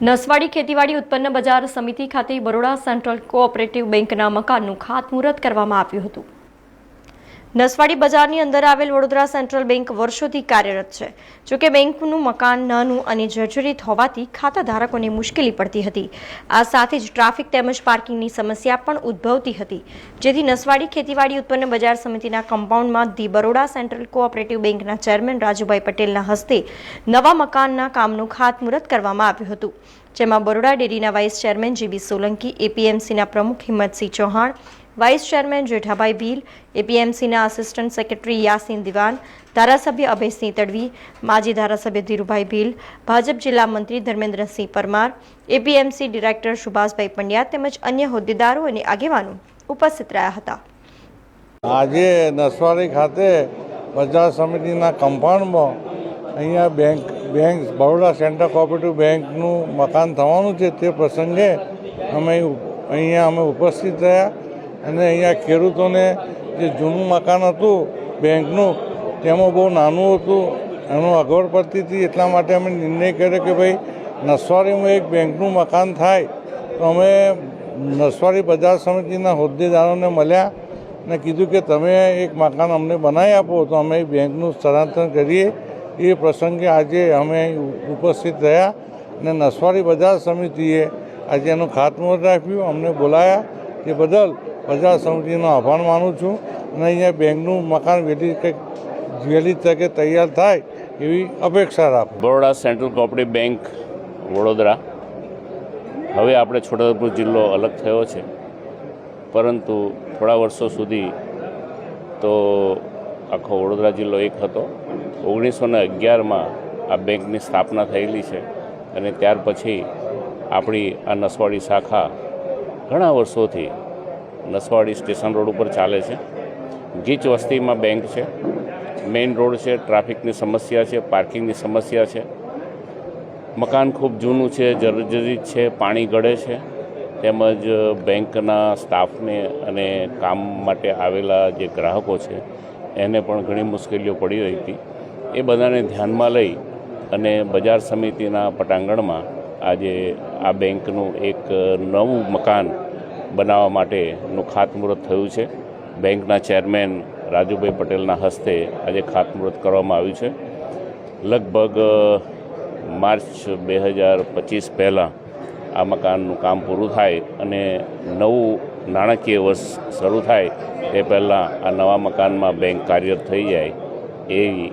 નસવાડી ખેતીવાડી ઉત્પન્ન બજાર સમિતિ ખાતે બરોડા સેન્ટ્રલ કોઓપરેટિવ બેંકના મકાનનું ખાતમુહૂર્ત કરવામાં આવ્યું હતું. નસવાડી બજારની અંદર આવેલ વડોદરા સેન્ટ્રલ બેંક વર્ષોથી કાર્યરત છે. જોકે બેંકનું મકાન, નાનું અને જર્જરિત હોવાથી ખાતા ધારકોને મુશ્કેલી પડતી હતી. આ સાથે જ ટ્રાફિક તેમજ પાર્કિંગની સમસ્યા પણ ઉદ્ભવતી હતી. જેથી નસવાડી ખેતીવાડી ઉત્પન્ન બજાર સમિતિના કમ્પાઉન્ડમાં ધી બરોડા સેન્ટ્રલ કોઓપરેટિવ બેંકના ચેરમેન રાજુભાઈ પટેલના હસ્તે નવા મકાનના કામનું ખાતમુહૂર્ત કરવામાં આવ્યું હતું. જેમાં બરોડા ડેરીના વાઇસ ચેરમેન જીબી સોલંકી, એપીએમસીના પ્રમુખ હિંમતસિંહ ચૌહાણ વાઇસ ચેરમેન જેઠાભાઈ ભીલ એપીએમસીના આસિસ્ટન્ટ સેક્રેટરી યાસીન દિવાન ધારાસભ્ય અભયસિંહ તડવી માજી ધારાસભ્ય ધીરુભાઈ ભીલ ભાજપ જિલ્લા મંત્રી ધર્મેન્દ્રસિંહ પરમાર એપીએમસી ડિરેક્ટર સુભાષભાઈ પંડ્યા તેમજ અન્ય હોદ્દેદારો અને આગેવાનો ઉપસ્થિત રહ્યા હતા. આજે નસવાડી ખાતે બજાર સમિતિના કમ્પાઉન્ડમાં અહીંયા bank bank, Baroda central cooperative બેંકનું મકાન થવાનું છે તે પ્રસંગે અમે અહીંયા અમે ઉપસ્થિત રહ્યા. અને અહીંયા ખેડૂતોને જે જૂનું મકાન હતું, બેંકનું, તેમાં બહુ નાનું હતું. એનું અગવડ પડતી હતી એટલા માટે અમે નિર્ણય કર્યો કે ભાઈ નસવાડીમાં એક બેંકનું મકાન થાય, તો અમે નસવાડી બજાર સમિતિના હોદ્દેદારોને મળ્યા ને કીધું કે તમે એક મકાન અમને બનાવી આપો, તો અમે બેંકનું સ્થળાંતર કરીએ. એ પ્રસંગે આજે અમે ઉપસ્થિત રહ્યા અને નસવાડી બજાર સમિતિએ આજે એનું ખાતમુહૂર્ત રાખ્યું અમને બોલાયા તે બદલ બજાર સમિતિનો આભાર માનું છું અને અહીંયા બેંકનું મકાન વહેલી કંઈક વહેલી તકે તૈયાર થાય એવી અપેક્ષા રાખું. Baroda central cooperative bank Vadodara. હવે આપણે છોટાઉદેપુર જિલ્લો અલગ થયો છે. પરંતુ થોડા વર્ષો સુધી તો આખો વડોદરા જિલ્લો એક હતો. ઓગણીસો ને અગિયારમાં આ બેંકની સ્થાપના થયેલી છે અને ત્યાર પછી આપણી આ નસવાડી શાખા ઘણા વર્ષોથી નસવાડી સ્ટેશન રોડ ઉપર ચાલે છે. ગીચ વસ્તીમાં બેંક છે. મેઇન રોડ છે, ટ્રાફિકની સમસ્યા છે, પાર્કિંગની સમસ્યા છે. મકાન ખૂબ જૂનું છે, જર્જરિત છે, પાણી ગળે છે. તેમજ બેંકના સ્ટાફને અને કામ માટે આવેલા જે ગ્રાહકો છે, એને પણ ઘણી મુશ્કેલીઓ પડી રહી હતી. એ બધાને ધ્યાનમાં લઈ અને બજાર સમિતિના પટાંગણમાં આજે આ બેંકનું એક નવું મકાન બનાવવા માટેનું ખાતમુહૂર્ત થયું છે. બેંકના ચેરમેન રાજુભાઈ પટેલના હસ્તે આજે ખાતમુહૂર્ત કરવામાં આવ્યું છે. લગભગ માર્ચ બે હજાર પચીસ પહેલાં આ મકાનનું કામ પૂરું થાય અને નવું નાણાકીય વર્ષ શરૂ થાય, તે પહેલાં આ નવા મકાનમાં બેંક કાર્યરત થઈ જાય એવી